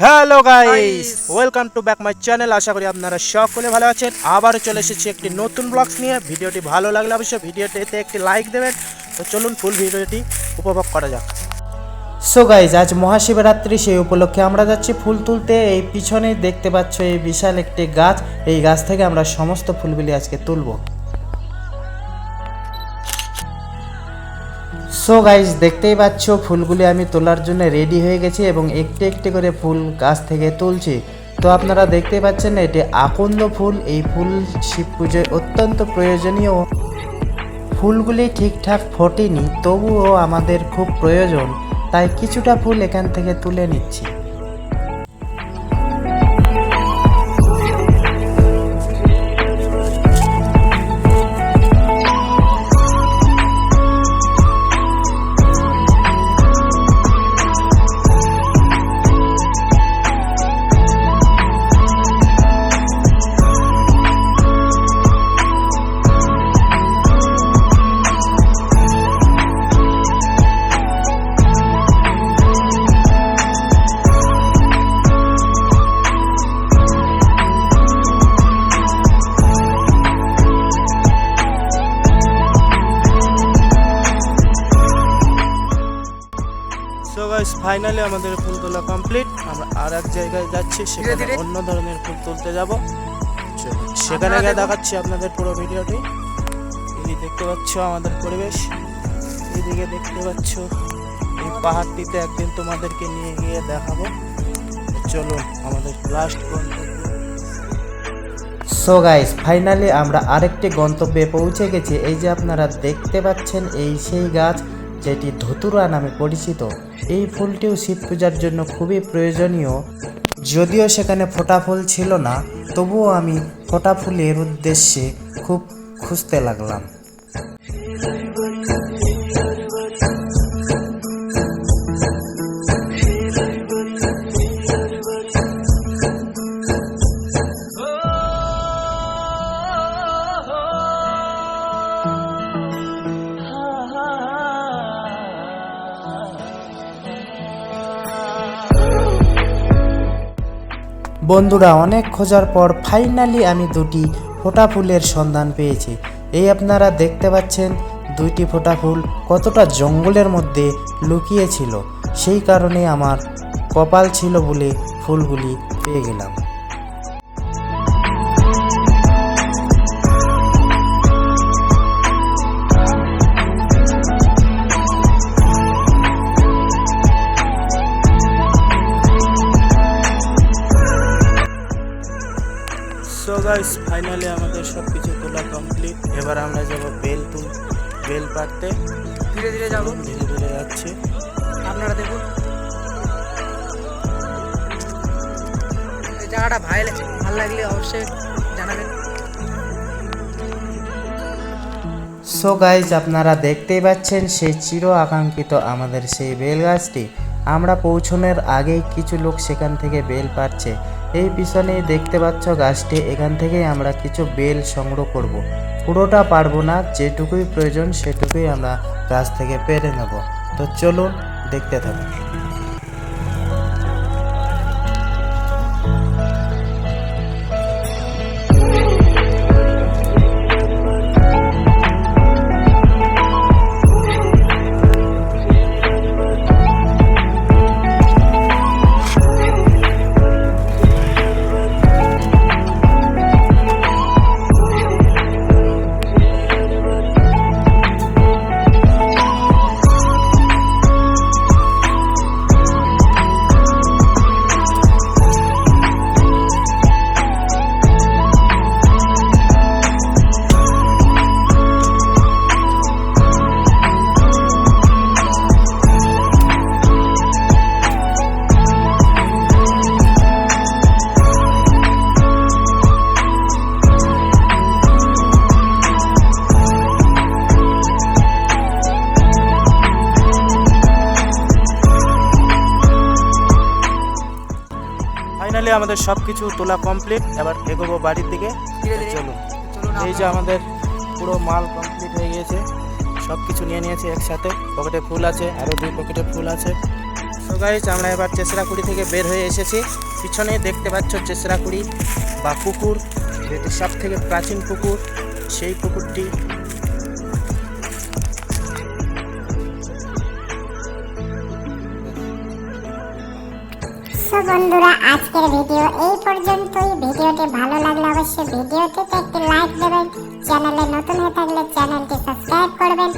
Hello guys welcome to back my channel আশা করি আপনারা সকলে ভালো আছেন। আবারও চলে এসেছি একটি নতুন ব্লগস নিয়ে। ভিডিওটি ভালো লাগলে অবশ্যই ভিডিওটিতে একটি লাইক দেবেন। তো চলুন ফুল ভিডিওটি উপভোগ করা যাক। সো গাইজ আজ মহাশিবরাত্রি সেই উপলক্ষে আমরা যাচ্ছি ফুল তুলতে। এই পিছনে দেখতে পাচ্ছ এই বিশাল একটি গাছ। এই গাছ থেকে আমরা সমস্ত ফুলগুলি আজকে তুলবো। সো গাইজ দেখতেই পাচ্ছ, ফুলগুলি আমি তোলার জন্য রেডি হয়ে গেছি এবং একটি একটি করে ফুল গাছ থেকে তুলছি। তো আপনারা দেখতে পাচ্ছেন, এটি আকন্দ ফুল। এই ফুল শিব পুজোয় অত্যন্ত প্রয়োজনীয়। ফুলগুলি ঠিকঠাক ফোটেনি, তবুও আমাদের খুব প্রয়োজন। তাই কিছুটা ফুল এখান থেকে তুলে নিচ্ছি। গাইস ফাইনালি আমাদের ফুল তোলা কমপ্লিট আমরা আর এক জায়গায় যাচ্ছি সেখানে অন্য ধরনের ফুল তুলতে যাব। সেখানে গিয়ে দেখাচ্ছি আপনাদের পুরো ভিডিওটি। এদিকে দেখতে পাচ্ছ আমাদের পরিবেশ। এদিকে দেখতে পাচ্ছ এই পাহাড়টিতে একদিন তোমাদেরকে নিয়ে গিয়ে দেখাবো। চলুন আমাদের লাস্ট গন্তব্য। সো গাইস ফাইনালি আমরা আরেকটি গন্তব্যে পৌঁছে গেছি। এই যে আপনারা দেখতে পাচ্ছেন এই সেই গাছ যেটি ধতুরা নামে পরিচিত। এই ফুলটিও শিব পূজার জন্য খুবই প্রয়োজনীয়। যদিও সেখানে ফোটা ফুল ছিল না, তবুও আমি ফোটা ফুলের উদ্দেশ্যে খুব খুঁজতে লাগলাম। বন্ধুরা, অনেক খোঁজার পর ফাইনালি আমি দুটি ফোটা ফুলের সন্ধান পেয়েছি। এই আপনারা দেখতে পাচ্ছেন, দুইটি ফোটা ফুল কতটা জঙ্গলের মধ্যে লুকিয়ে ছিল। সেই কারণে আমার কপাল ছিল বলে ফুলগুলি পেয়ে গেলাম। সো গাইস ফাইনালি আমাদের সব কিছু তোলা কমপ্লিট এবার আমরা যাব বেল তুল বেল পাড়তে। ধীরে ধীরে যাব। ধীরে ধীরে যাচ্ছি। আপনারা দেখুন। এই জায়গাটা ভাইলে ভালো লাগলে অবশ্যই জানাবেন। সো গাইজ আপনারা দেখতেই পাচ্ছেন সেই চির আকাঙ্ক্ষিত আমাদের সেই বেল গাছটি। আমরা পৌঁছানোর আগেই কিছু লোক সেখান থেকে বেল পাচ্ছে এই পিছনে দেখতে পাচ্ছ গাছটি, এখান থেকে আমরা কিছু বেল সংগ্রহ করব। পুরোটা পারব না, যেটুকুই প্রয়োজন সেটুকুই আমরা গাছ থেকে পেরে নেব তো চলুন দেখতে থাকুন আমাদের সব কিছু তোলা কমপ্লিট এবার এগোবো বাড়ির দিকে। চলুন। এই যে আমাদের পুরো মাল কমপ্লিট হয়ে গিয়েছে। সব কিছু নিয়ে নিয়েছি একসাথে। পকেটে ফুল আছে আরও দুই পকেটে ফুল আছে। তো গাইজ আমরা এবার চেসরাকুড়ি থেকে বের হয়ে এসেছি। পিছনে দেখতে পাচ্ছ চেসরাকুড়ি বা পুকুর যেটি সব থেকে প্রাচীন পুকুর সেই পুকুরটি সো বন্ধুরা, আজকের ভিডিও এই পর্যন্তই। ভিডিওটি ভালো লাগলে অবশ্যই ভিডিওটিতে একটি লাইক দেবেন। চ্যানেলে নতুন হয়ে থাকলে চ্যানেলটি সাবস্ক্রাইব করবেন।